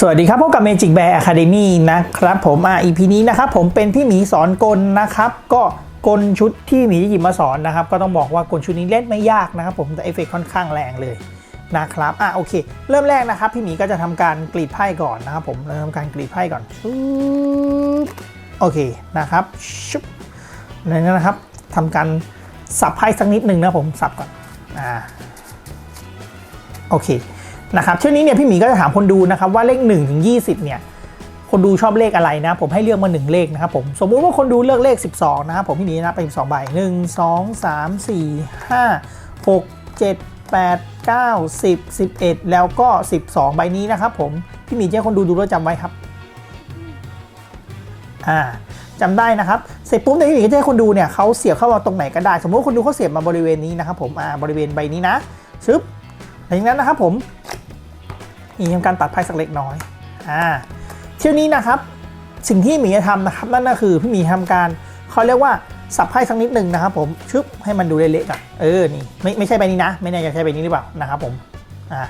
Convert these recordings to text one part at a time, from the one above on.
สวัสดีครับพบกับ Magic Bear Academy นะครับผมอะ EP นี้นะครับผมเป็นพี่หมีสอนกลนะครับ ก็กลชุดที่หมีหยิบมาสอนนะครับ ก็ต้องบอกว่ากลชุดนี้เล่นไม่ยากนะครับ ผมแต่เอฟเฟกค่อนข้างแรงเลยนะครับอะโอเค เริ่มแรกนะครับ พี่หมีก็จะทำการกรีดไพ่ก่อนนะครับผมเราทำการกรีดไพ่ก่อนโอเคนะครับชุบนั้นนะครับทำการสับไพ่สักนิดหนึ่งนะผมสับก่อนอ่าโอเค นะครับช่วงนี้เนี่ยพี่หมีก็จะถามคนดูนะครับว่าเลข1ถึง20เนี่ยคนดูชอบเลขอะไรนะ ผมให้เลือกมา 1 เลขนะครับผมสมมุติว่าคนดูเลือกเลข 12 นะครับผมพี่หมีนับไป12ใบ1 2 3 4 5 6 7 8 9 10 11 แล้วก็ 12 ใบนี้นะครับผมพี่หมีจะให้คนดูดูแล้วจำไว้ครับอ่าจำได้นะครับเสร็จปุ๊บเนี่ยพี่หมีก็จะให้คนดูเนี่ยเขาเสียบเข้ามาตรงไหนก็ได้ สมมติว่าคนดูเขาเสียบมาบริเวณนี้นะครับผมอ่าบริเวณใบนี้นะชึบหลังจากนั้นนะครับผม มีทำการตัดไพ่สักเล็กน้อยอ่าเที่ยวนี้นะครับสิ่งที่หมีจะทำนะครับนั่นก็คือพี่หมีทำการเขาเรียกว่าสับไพ่สักนิดหนึ่งนะครับ ผมชึบให้มันดูเละๆก่อนเออนี่ไม่ไม่ใช่ใบนี้นะ ไม่แน่ใจใช่ใบนี้หรือเปล่านะครับผมอ่า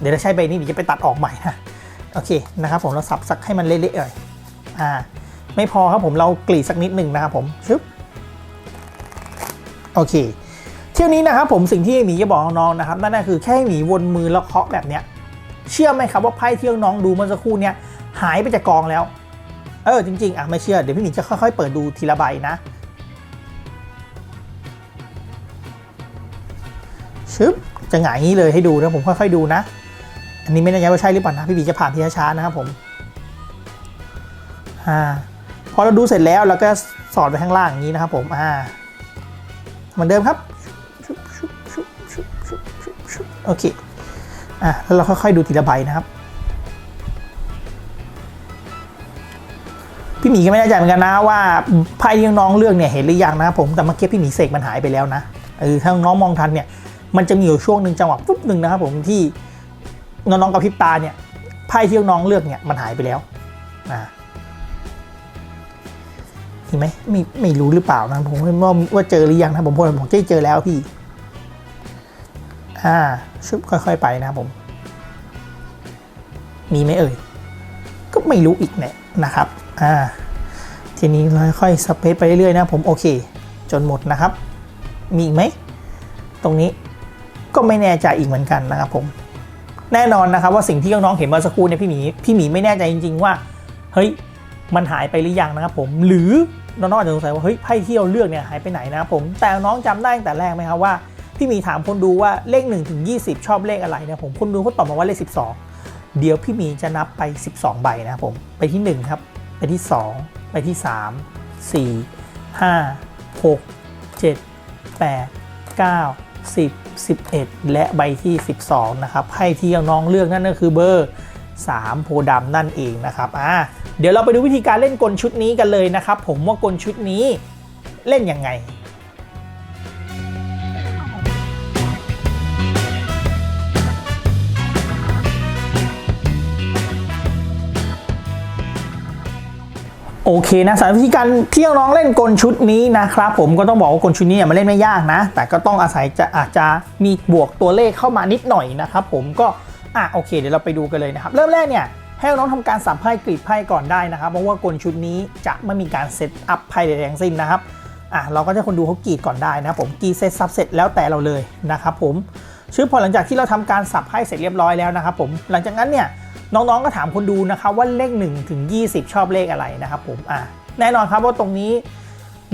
เดี๋ยวถ้าใช้ใบนี้เดี๋ยวจะไปตัดออกใหม่นะโอเคนะครับผมเราสับสักให้มันเละๆหน่อยอ่าไม่พอครับผมเรากรีดสักนิดหนึ่งนะครับผมชึบโอเค เที่ยวนี้นะครับผมสิ่งที่หมีจะบอกน้องๆนะครับนั่นก็คือแค่ให้หมีวนมือแล้วเคาะแบบเนี้ย เชื่อไหมครับว่าไพ่ที่น้องดูเมื่อสักครู่เนี้ยหายไปจากกองแล้ว เออจริงๆอะไม่เชื่อเดี๋ยวพี่หมีจะค่อยๆ เปิดดูทีละใบนะชึบจะหงายงนี้เลยให้ดูนะผมค่อยๆดูนะ อันนี้ไม่แน่ใจว่าใช่หรือเปล่านะพี่หมีจะผ่านทีช้าๆนะครับผมอ่าพอเราดูเสร็จแล้วเราก็สอดไปข้างล่างอย่างนี้นะครับผมอ่าเหมือนเดิมครับโอเค อะแล้วเราค่อยๆดูทีละใบนะครับพี่หมีก็ไม่แน่ใจเหมือนกันนะว่าไพ่ที่น้องเลือกเนี่ยเห็นหรือยังนะผมแต่เมื่อกี้พี่หมีเสกมันหายไปแล้วนะเออถ้าน้องมองทันเนี่ยมันจะมีอยู่ช่วงหนึ่งจังหวะปุ๊บหนึ่งนะครับผมที่น้องๆกับพิบตาเนี่ยไพ่ที่น้องเลือกเนี่ยมันหายไปแล้วอ่าเห็นไหมไม่ไม่รู้หรือเปล่านะผมว่าว่าเจอหรือยังนะผมพอผมเจอแล้วพี่ อ่าชุบค่อย ๆ ไปนะครับผม มีไหมเอ่ย ก็ไม่รู้อีกเนี่ยนะครับ อ่า ทีนี้เราค่อยสเปซไปเรื่อยๆนะผมโอเค จนหมดนะครับ มีอีกไหม ตรงนี้ก็ไม่แน่ใจอีกเหมือนกันนะครับผม แน่นอนนะครับว่าสิ่งที่น้องๆเห็นเมื่อสักครู่เนี่ยพี่หมี พี่หมีไม่แน่ใจจริง ๆ ว่า เฮ้ย มันหายไปหรือยังนะครับผม หรือน้องๆอาจจะสงสัยว่าเฮ้ยไพ่ที่เราเลือกเนี่ยหายไปไหนนะครับผม แต่น้องจำได้ตั้งแต่แรกไหมครับว่า พี่มีถามคนดูว่าเลข1ถึง20 ชอบเลขอะไรนะผมคนดูเขาตอบมาว่าเลข 12 เดี๋ยวพี่มีจะนับไป 12 ใบนะครับผมไปที่ 1 ครับ ไปที่ 2 ไปที่ 3 4 5 6 7 8 9 10 11 และใบที่ 12 นะครับให้ที่น้องเลือกนั่นก็คือเบอร์ 3 โพดำนั่นเองนะครับอ่าเดี๋ยวเราไปดูวิธีการเล่นกลชุดนี้กันเลยนะครับ ผมว่ากลชุดนี้เล่นยังไง โอเคนะสำหรับวิธีการเที่น้องเล่นกลชุดนี้นะครับผมก็ต้องบอกว่ากลชุดนี้เนี่ยมันเล่นไม่ยากนะ แต่ก็ต้องอาศัยจะอาจจะมีบวกตัวเลขเข้ามานิดหน่อยนะครับผมก็อะโอเค เดี๋ยวเราไปดูกันเลยนะครับ เริ่มแรกเนี่ยให้น้องทำการสับไพ่กรีดไพ่ก่อนได้นะครับ เพราะว่ากลชุดนี้จะไม่มีการเซตอัพไพ่ใดๆทั้งสิ้นนะครับอะเราก็จะคนดูเขากรีดก่อนได้นะผมกรีดเซตซับเสร็จแล้วแต่เราเลยนะครับผมชื่อพอหลังจากที่เราทำการสับไพ่เสร็จเรียบร้อยแล้วนะครับผมหลังจากนั้นเนี่ย น้องๆก็ถามคนดูนะครับว่าเลข1ถึง20 ชอบเลขอะไรนะครับผมอะแน่นอนครับว่าตรงนี้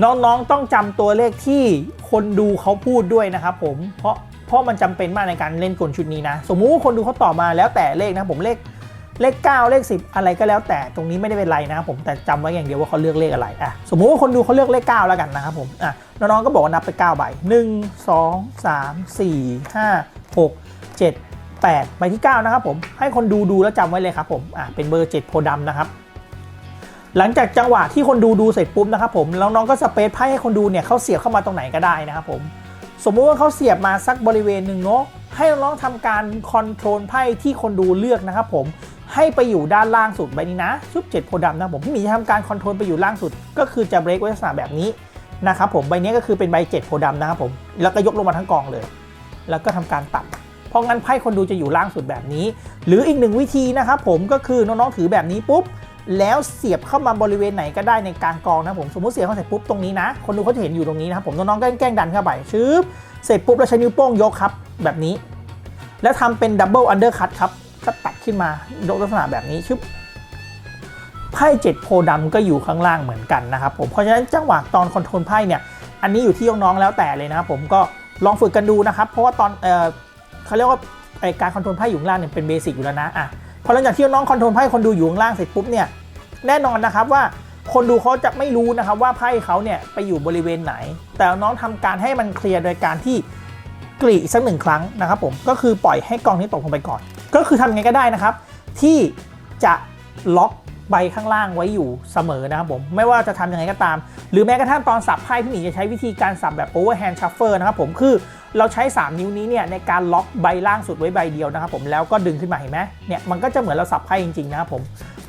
น้องๆต้องจำตัวเลขที่คนดูเขาพูดด้วยนะครับผมเพราะเพราะมันจำเป็นมากในการเล่นกลชุดนี้นะ สมมุติว่าคนดูเขาตอบมาแล้วแต่เลขนะผมเลขเลข 9 เลข 10 อะไรก็แล้วแต่ตรงนี้ไม่ได้เป็นไรนะครับผมแต่จำไว้อย่างเดียวว่าเขาเลือกเลขอะไรอะสมมุติว่าคนดูเขาเลือกเลข 9 แล้วกันนะครับผมอะน้องๆก็บอกว่านับไป9ใบ1 2 3 4 5 6 7 8ใบที่ 9 นะครับผม ให้คนดูดูแล้วจำไว้เลยครับผม อะ เป็นเบอร์ 7 โพธิ์ดำนะครับ หลังจากจังหวะที่คนดูดูเสร็จปุ๊บนะครับผมแล้วน้องก็สเปซไพ่ให้คนดูเนี่ยเขาเสียบเข้ามาตรงไหนก็ได้นะครับผม สมมุติว่าเขาเสียบมาสักบริเวณหนึ่งเนาะ ให้น้องๆทำการคอนโทรลไพ่ที่คนดูเลือกนะครับผม ให้ไปอยู่ด้านล่างสุดใบนี้นะชุบเจ็ดโพธิ์ดำนะผมพี่หมีจะทำการคอนโทรลไปอยู่ล่างสุด ก็คือจะเบรกไว้ลักษณะแบบนี้นะครับผม ใบนี้ก็คือเป็นใบเจ็ดโพธิ์ดำนะครับผม แล้วก็ยกลงมาทั้งกองเลย แล้วก็ทำการตัด เพราะงั้นไพ่คนดูจะอยู่ล่างสุดแบบนี้ หรืออีกหนึ่งวิธีนะครับผมก็คือน้องๆถือแบบนี้ปุ๊บแล้วเสียบเข้ามาบริเวณไหนก็ได้ในกลางกองนะผมสมมติเสียบเข้าเสร็จปุ๊บตรงนี้นะ คนดูเขาจะเห็นอยู่ตรงนี้นะครับผมน้องๆก็แกล้งดันเข้าไปชึบเสร็จปุ๊บแล้วใช้นิ้วโป้งยกครับแบบนี้ แล้วทำเป็นดับเบิลอันเดอร์คัตครับก็ตัดขึ้นมายกลักษณะแบบนี้ชึบไพ่เจ็ดโพธิ์ดำก็อยู่ข้างล่างเหมือนกันนะครับผมเพราะฉะนั้นจังหวะตอนคอนโทรลไพ่เนี่ยอันนี้อยู่ที่น้องๆแล้วแต่เลยนะครับผมก็ลองฝึกกันดูนะครับเพราะว่าตอนเออ เขาเรียกว่าไอการคอนโทรลไพ่อยู่ข้างล่างเนี่ยเป็นเบสิกอยู่แล้วนะอะพอหลังจากที่น้องคอนโทรลไพ่คนดูอยู่ข้างล่างเสร็จปุ๊บเนี่ยแน่นอนนะครับว่าคนดูเขาจะไม่รู้นะครับว่าไพ่เขาเนี่ยไปอยู่บริเวณไหน แต่น้องทำการให้มันเคลียร์โดยการที่กรีสักหนึ่งครั้งนะครับผมก็คือปล่อยให้กองนี้ตกลงไปก่อน ก็คือทำไงก็ได้นะครับ ที่จะล็อกใบข้างล่างไว้อยู่เสมอนะครับผมไม่ว่าจะทำยังไงก็ตาม หรือแม้กระทั่งตอนสับไพ่พี่หมีจะใช้วิธีการสับแบบ overhand shuffle นะครับผมคือ เราใช้ 3 นิ้วนี้เนี่ยในการล็อกใบล่างสุดไว้ใบเดียวนะครับผมแล้วก็ดึงขึ้นมาเห็นไหมเนี่ยมันก็จะเหมือนเราสับไพ่จริงๆนะครับผม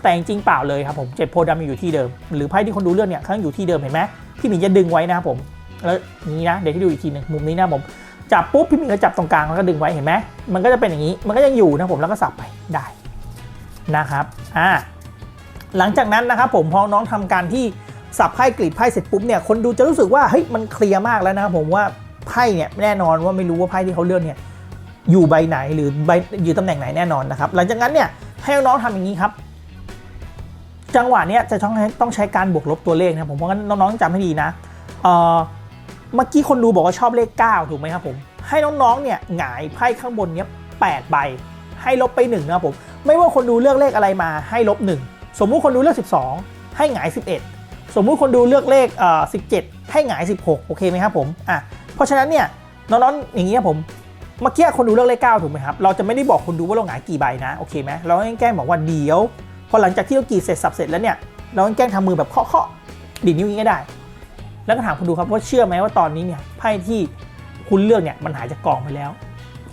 แต่จริงเปล่าเลยครับผมเจ็ดโพดำอยู่ที่เดิม หรือไพ่ที่คนดูเรื่องเนี่ยเขายังอยู่ที่เดิมเห็นไหมพี่หมีจะดึงไว้นะครับผมแล้วนี้นะเดี๋ยวที่ดูอีกทีหนึ่งมุมนี้นะผมจับปุ๊บพี่หมีก็จับตรงกลางแล้วก็ดึงไว้เห็นไหมมันก็จะเป็นอย่างนี้มันก็ยังอยู่นะผมแล้วก็สับไปได้นะครับอ่าหลังจากนั้นนะครับผมพอน้องทำการที่สับไพ่กรีดไพ่เสร็จปุ๊บเนี่ยคนดูจะรู้สึกว่าเฮ้ยมันเคลียร์มากแล้วนะครับผมว่า ไพ่เนี่ยแน่นอนว่าไม่รู้ว่าไพ่ที่เขาเลือกเนี่ยอยู่ใบไหนหรือใบอยู่ตำแหน่งไหนแน่นอนนะครับ หลังจากนั้นเนี่ยให้น้องๆทำอย่างนี้ครับ จังหวะเนี้ยจะต้องต้องใช้การบวกลบตัวเลขนะผมเพราะงั้นน้องๆจำให้ดีนะเออเมื่อกี้คนดูบอกว่าชอบเลข 9 ถูกไหมครับผมให้น้องๆเนี่ยหงายไพ่ข้างบนเนี้ย8ใบ ให้ลบไป1นะครับผมไม่ว่าคนดูเลือกเลขอะไรมาให้ลบ 1 สมมุติคนดูเลือก 12 ให้หงาย 11 สมมุติคนดูเลือกเลขเอ่อ17 ให้หงาย 16 โอเคไหมครับผมอะ เพราะฉะนั้นเนี่ยน้องๆอย่างนี้ครับผมเมื่อกี้คนดูเลือกเลข9ถูกไหมครับ เราจะไม่ได้บอกคนดูว่าเราหงายกี่ใบนะโอเคไหมเราให้แกล้งบอกว่าเดี๋ยว พอหลังจากที่เรากรีดเสร็จสับเสร็จแล้วเนี่ยเราแกล้งทำมือแบบเคาะเคาะดีดนิ้วอย่างนี้ก็ได้ แล้วก็ถามคุณดูครับว่าเชื่อไหมว่าตอนนี้เนี่ยไพ่ที่คุณเลือกเนี่ยมันหายจากกองไปแล้ว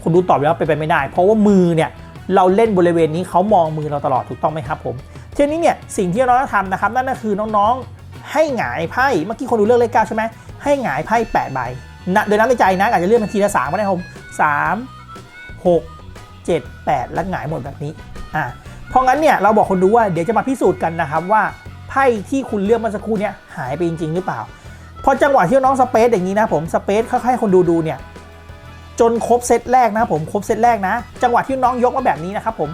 คุณดูตอบแล้วไปไปไม่ได้ เพราะว่ามือเนี่ยเราเล่นบริเวณนี้เขามองมือเราตลอดถูกต้องไหมครับผมทีนี้เนี่ยสิ่งที่น้องต้องทำนะครับนั่นก็คือน้องๆให้หงายไพ่เมื่อกี้คนดูเลือกเลขเก้าใช่ไหมให้หงายไพ่แปดใบ โดยนับในใจนะอาจจะเลือกมาทีละสามก็ได้ครับผมสามหกเจ็ดแปดแล้วหงายหมดแบบนี้อ่าเพราะงั้นเนี่ยเราบอกคนดูว่าเดี๋ยวจะมาพิสูจน์กันนะครับว่าไพ่ที่คุณเลือกเมื่อสักครู่เนี่ยหายไปจริง ๆ หรือเปล่า พอจังหวะที่น้องสเปซอย่างนี้นะผมสเปซค่อยๆให้คนดูดูเนี่ยจนครบเซตแรกนะครับผมครบเซตแรกนะ จังหวะที่น้องยกมาแบบนี้นะครับผม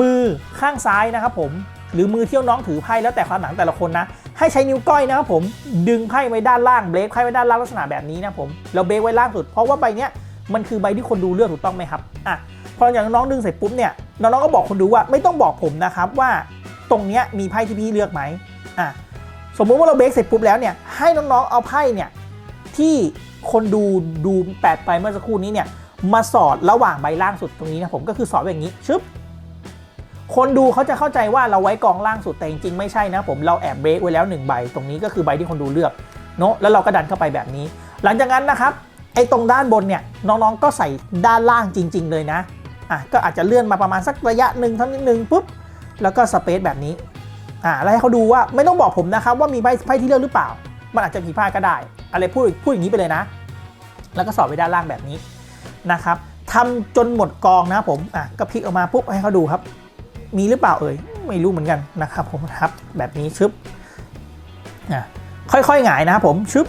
มือข้างซ้ายนะครับผมหรือมือที่น้องถือไพ่แล้วแต่ความหนังแต่ละคนนะ ให้ใช้นิ้วก้อยนะครับผมดึงไพ่ไว้ด้านล่างเบรกไพ่ไว้ด้านล่างลักษณะแบบนี้นะผมแล้วเบรกไว้ล่างสุด เพราะว่าใบเนี้ยมันคือใบที่คนดูเลือกถูกต้องไหมครับอะพออย่างน้องดึงเสร็จปุ๊บเนี่ยน้องๆก็บอกคนดูว่าไม่ต้องบอกผมนะครับว่าตรงเนี้ยมีไพ่ที่พี่เลือกไหมอะสมมุติว่าเราเบรกเสร็จปุ๊บแล้วเนี่ยให้น้องๆเอาไพ่เนี่ยที่คนดูดูแปดไปเมื่อสักครู่นี้เนี่ยมาสอดระหว่างใบล่างสุดตรงนี้นะผมก็คือสอดไว้อย่างนี้ชึบ คนดูเขาจะเข้าใจว่าเราไว้กองล่างสุดแต่จริงๆไม่ใช่นะผมเราแอบเบรกไว้แล้วหนึ่งใบตรงนี้ก็คือใบที่คนดูเลือกเนาะแล้วเราก็ดันเข้าไปแบบนี้ หลังจากนั้นนะครับไอ้ตรงด้านบนเนี่ยน้องๆก็ใส่ด้านล่างจริง ๆ เลยนะอะก็อาจจะเลื่อนมาประมาณสักระยะหนึ่งเท่านิดนึงปุ๊บแล้วก็สเปซแบบนี้อ่าแล้วให้เขาดูว่าไม่ต้องบอกผมนะครับว่ามีไพ่ไพ่ที่เลือกหรือเปล่า มันอาจจะผิดพลาดก็ได้ อะไรพูดพูดอย่างนี้ไปเลยนะ แล้วก็สอดไว้ด้านล่างแบบนี้นะครับทำจนหมดกองนะผมอะก็พลิกออกมาปุ๊บให้เขาดูครับ มีหรือเปล่าเอ่ยไม่รู้เหมือนกันนะครับผมครับแบบนี้ชึบอะค่อยๆหงายนะครับผมชึบ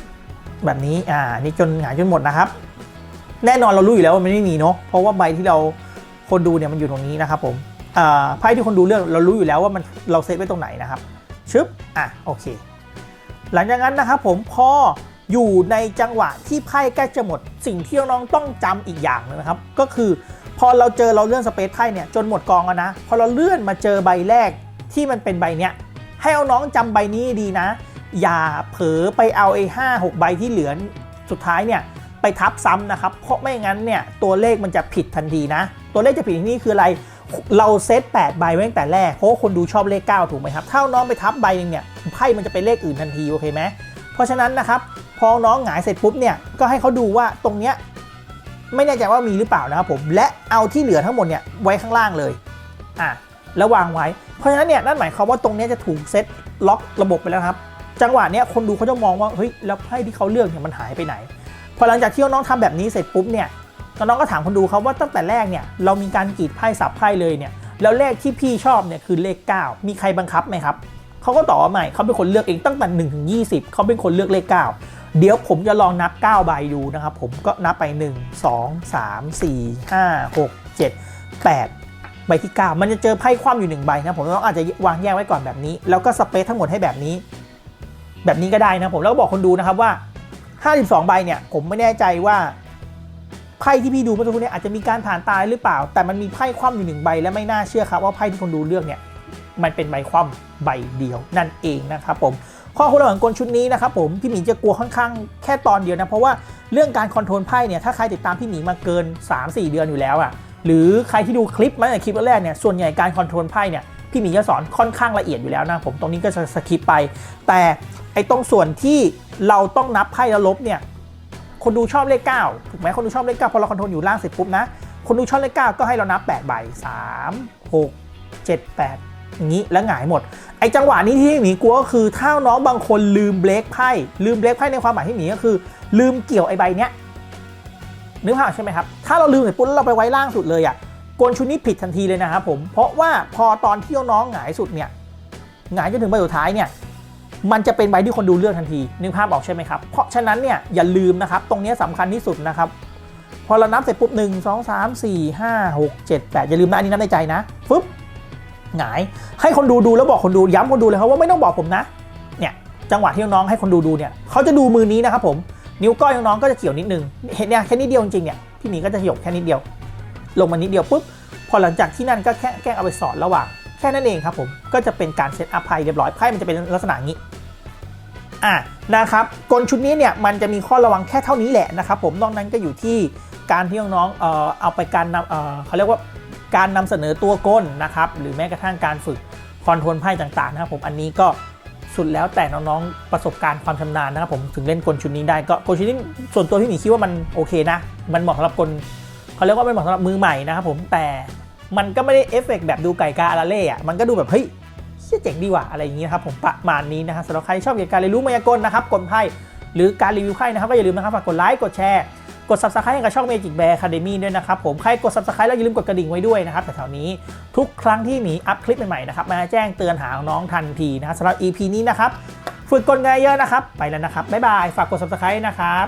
แบบนี้อ่านี่จนหงายจนหมดนะครับ แน่นอนเรารู้อยู่แล้วว่ามันไม่มีเนาะเพราะว่าใบที่เราคนดูเนี่ยมันอยู่ตรงนี้นะครับผมอ่าไพ่ที่คนดูเลือกเรารู้อยู่แล้วว่ามันเราเซตไว้ตรงไหนนะครับชึบอะโอเค หลังจากนั้นนะครับผมพออยู่ในจังหวะที่ไพ่ใกล้จะหมด สิ่งที่น้องๆต้องจำอีกอย่างนึงนะครับ ก็คือ พอเราเจอเราเลื่อนสเปซไพ่เนี่ยจนหมดกองแล้วนะ พอเราเลื่อนมาเจอใบแรกที่มันเป็นใบเนี้ยให้เอาน้องจำใบนี้ดีนะ อย่าเผลอไปเอาไอ้ห้าหกใบที่เหลือสุดท้ายเนี่ยไปทับซ้ำนะครับ เพราะไม่งั้นเนี่ยตัวเลขมันจะผิดทันทีนะ ตัวเลขจะผิดที่นี่คืออะไร เราเซต8ใบไว้ตั้งแต่แรกเพราะคนดูชอบเลข 9 ถูกไหมครับ ถ้าน้องไปทับใบหนึงเนี่ยไพ่มันจะเป็นเลขอื่นทันทีโอเคไหมเพราะฉะนั้นนะครับพอน้องหงายเสร็จปุ๊บเนี่ยก็ให้เขาดูว่าตรงเนี้ย ไม่แน่ใจว่ามีหรือเปล่านะครับผมและเอาที่เหลือทั้งหมดเนี่ยไว้ข้างล่างเลยอะแล้ววางไว้ เพราะฉะนั้นเนี่ยนั่นหมายความว่าตรงนี้จะถูกเซตล็อกระบบไปแล้วครับจังหวะเนี้ยคนดูเขาจะมองว่าเฮ้ยแล้วไพ่ที่เขาเลือกเนี่ยมันหายไปไหน พอหลังจากที่น้องๆทำแบบนี้เสร็จปุ๊บเนี่ยน้องก็ถามคนดูครับว่าตั้งแต่แรกเนี่ยเรามีการกรีดไพ่สับไพ่เลยเนี่ยแล้วเลขที่พี่ชอบเนี่ยคือเลข 9 มีใครบังคับไหมครับเขาก็ตอบว่าไม่เขาเป็นคนเลือกเองตั้งแต่1ถึง20 เขาเป็นคนเลือกเลข 9 เดี๋ยวผมจะลองนับ 9 ใบดูนะครับ ผมก็นับไป 1 2 3 4 5 6 7 8 ใบที่ 9 มันจะเจอไพ่คว่ำอยู่ 1 ใบนะผมต้องอาจจะวางแยกไว้ก่อนแบบนี้ แล้วก็สเปซทั้งหมดให้แบบนี้ แบบนี้ก็ได้นะผมแล้วก็บอกคนดูนะครับว่า 52 ใบเนี่ยผมไม่แน่ใจว่าไพ่ที่พี่ดูเมื่อสักครู่เนี้อาจจะมีการผ่านตายหรือเปล่า แต่มันมีไพ่คว่ำอยู่หนึ่งใบและไม่น่าเชื่อครับว่าไพ่ที่คนดูเลือกเนี่ยมันเป็นใบคว่ำใบเดียวนั่นเองนะครับผม ข้อควรระวังกลชุดนี้นะครับผมพี่หมีจะกลัวค่อนข้างแค่ตอนเดียวนะเพราะว่าเรื่องการคอนโทรลไพ่เนี่ยถ้าใครติดตามพี่หมีมาเกิน 3-4 เดือนอยู่แล้วอะ่ะหรือใครที่ดูคลิปมาตั้งคลิปแรกเนี่ยส่วนใหญ่การคอนโทรลไพ่เนี่ยพี่หมีจะสอนค่อนข้างละเอียดอยู่แล้วนะผมตรงนี้ก็จะสคิปไป แต่ไอ้ตรงส่วนที่เราต้องนับไพ่แล้วลบเนี่ยคนดูชอบเลข9ถูกไหมคนดูชอบเลข9พอเราคอนโทรลอยู่ล่างเสร็จปุ๊บนะคนดูชอบเลข9ก็ให้เรานับ8ใบ3 6 7 8 อย่างนี้แล้วหงายหมด ไอจังหวะนี้ที่หมีกลัวก็คือถ้าน้องบางคนลืมเบรกไพ่ลืมเบรกไพ่ในความหมายที่หมีก็คือ ลืมเกี่ยวไอใบเนี้ยนึกภาพใช่ไหมครับ ถ้าเราลืมเสร็จปุ๊บเราไปไว้ล่างสุดเลยอะ่ะกลชุดนี้ผิดทันทีเลยนะครับผม เพราะว่าพอตอนที่น้องหงายสุดเนี่ยหงายจนถึงใบสุดท้ายเนี่ยมันจะเป็นใบที่คนดูเลือกทันทีนึกภาพออกใช่ไหมครับ เพราะฉะนั้นเนี่ยอย่าลืมนะครับ ตรงนี้สำคัญที่สุดนะครับ พอเรานับเสร็จปุ๊บหนึ่งสองสามสี่ห้าหกเจ็ดแปดอย่าลืมนะอันนี้นับในใจนะฟึ๊บ หงาย ให้คนดูดูแล้วบอกคนดูย้ำคนดูเลยครับว่าไม่ต้องบอกผมนะ เนี่ยจังหวะที่น้องให้คนดูดูเนี่ยเขาจะดูมือนี้นะครับผมนิ้วก้อยน้องก็จะเกี่ยวนิดนึงเห็นเนี่ยแค่นิดเดียวจริงเนี่ยพี่หมีก็จะหยกแค่นิดเดียว ลงมานิดเดียวปุ๊บพอหลังจากที่นั่นก็แค่แกล้งเอาไปสอดระหว่างแค่นั้นเองครับผมก็จะเป็นการเซตอัพไพ่เรียบร้อยไพ่มันจะเป็นลักษณะนี้อะนะครับกลชุดนี้เนี่ยมันจะมีข้อระวังแค่เท่านี้แหละนะครับผมนอกนั้นก็อยู่ที่การที่น้องๆเอ่อเอาไปการนำเอ่อเขาเรียกว่า การนำเสนอตัวก้นนะครับ หรือแม้กระทั่งการฝึกคอนโทรลไพ่ต่างๆนะครับผมอันนี้ก็สุดแล้วแต่น้องๆประสบการณ์ความชำนาญนะครับผมถึงเล่นกลชุดนี้ได้ก็กลชุดนี้ส่วนตัวพี่หมีคิดว่ามันโอเคนะ มันเหมาะสำหรับคนเขาเรียกว่ามันเหมาะสำหรับมือใหม่นะครับผมแต่มันก็ไม่ได้เอฟเฟกต์แบบดูไก่กาอาราเล่อะมันก็ดูแบบเฮ้ยเชี่ยเจ๋งดีว่ะอะไรอย่างนี้นะครับผมประมาณนี้นะครับสำหรับใครที่ชอบเกี่ยวกับการเรียนรู้มายากลนะครับกลไพ่หรือการรีวิวไพ่นะครับก็อย่าลืมนะครับฝากกดไลค์กดแชร์ กด subscribe ให้กับช่อง Magic Bear Academy ด้วยนะครับผมใครกด subscribe แล้วอย่าลืมกดกระดิ่งไว้ด้วยนะครับแถวๆนี้ทุกครั้งที่มีอัพคลิปใหม่ๆนะครับมาแจ้งเตือนหาน้องทันทีนะครับสำหรับ EP นี้นะครับฝึกกลไกเยอะนะครับ ไปแล้วนะครับบ๊ายบายฝากกด subscribe นะครับ